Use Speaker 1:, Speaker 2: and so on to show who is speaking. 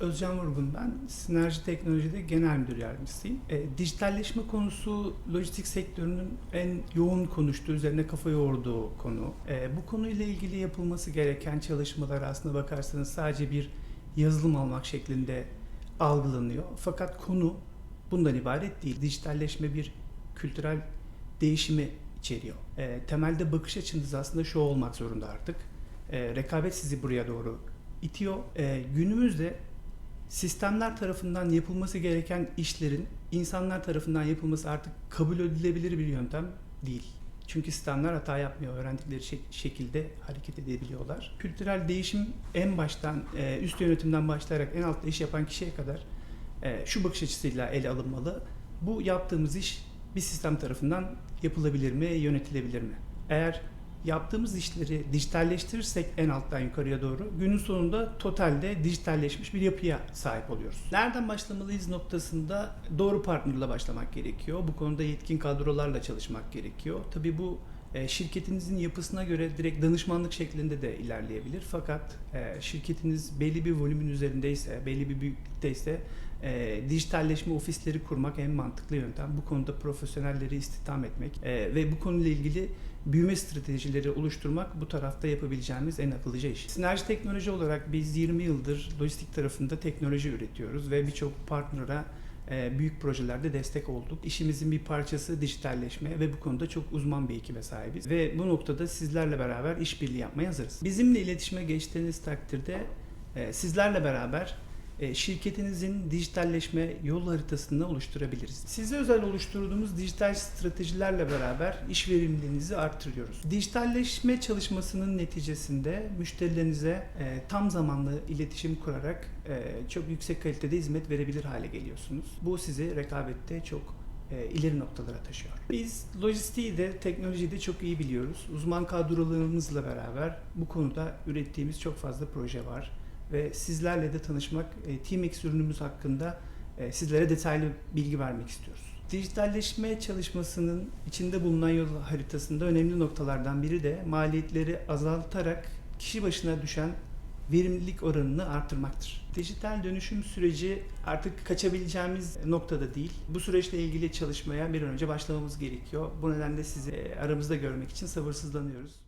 Speaker 1: Özcan Vurgun ben. Sinerji Teknoloji'de genel müdür yardımcısıyım. E, dijitalleşme konusu lojistik sektörünün en yoğun konuştuğu, üzerine kafa yorduğu konu. E, bu konuyla ilgili yapılması gereken çalışmalar aslında bakarsanız sadece bir yazılım almak şeklinde algılanıyor. Fakat konu bundan ibaret değil. Dijitalleşme bir kültürel değişimi içeriyor. E, temelde bakış açınız aslında şu olmak zorunda artık. E, rekabet sizi buraya doğru itiyor. E, günümüzde sistemler tarafından yapılması gereken işlerin insanlar tarafından yapılması artık kabul edilebilir bir yöntem değil. Çünkü sistemler hata yapmıyor. Öğrendikleri şek- şekilde hareket edebiliyorlar. Kültürel değişim en baştan, e, üst yönetimden başlayarak en altta iş yapan kişiye kadar e, şu bakış açısıyla ele alınmalı. Bu yaptığımız iş bir sistem tarafından yapılabilir mi, yönetilebilir mi? Eğer yaptığımız işleri dijitalleştirirsek en alttan yukarıya doğru günün sonunda totalde dijitalleşmiş bir yapıya sahip oluyoruz. Nereden başlamalıyız noktasında doğru partnerle başlamak gerekiyor. Bu konuda yetkin kadrolarla çalışmak gerekiyor. Tabii bu e, şirketinizin yapısına göre direkt danışmanlık şeklinde de ilerleyebilir. Fakat e, şirketiniz belli bir volümün üzerindeyse, belli bir büyüklükteyse e, dijitalleşme ofisleri kurmak en mantıklı yöntem. Bu konuda profesyonelleri istihdam etmek ve bu konuyla ilgili büyüme stratejileri oluşturmak bu tarafta yapabileceğimiz en akıllıca iş. Sinerji teknoloji olarak biz 20 yıldır lojistik tarafında teknoloji üretiyoruz ve birçok partnera büyük projelerde destek olduk. İşimizin bir parçası dijitalleşme ve bu konuda çok uzman bir ekibe sahibiz. Ve bu noktada sizlerle beraber işbirliği yapmaya hazırız. Bizimle iletişime geçtiğiniz takdirde e, sizlerle beraber e, şirketinizin dijitalleşme yol haritasını oluşturabiliriz. Size özel oluşturduğumuz dijital stratejilerle beraber iş verimliliğinizi artırıyoruz. Dijitalleşme çalışmasının neticesinde müşterilerinize e, tam zamanlı iletişim kurarak e, çok yüksek kalitede hizmet verebilir hale geliyorsunuz. Bu sizi rekabette çok e, ileri noktalara taşıyor. Biz lojistiği de teknolojiyi de çok iyi biliyoruz. Uzman kadrolarımızla beraber bu konuda ürettiğimiz çok fazla proje var ve sizlerle de tanışmak, e, TeamX ürünümüz hakkında e, sizlere detaylı bilgi vermek istiyoruz. Dijitalleşme çalışmasının içinde bulunan yol haritasında önemli noktalardan biri de maliyetleri azaltarak kişi başına düşen verimlilik oranını artırmaktır. Dijital dönüşüm süreci artık kaçabileceğimiz noktada değil. Bu süreçle ilgili çalışmaya bir an önce başlamamız gerekiyor. Bu nedenle sizi e, aramızda görmek için sabırsızlanıyoruz.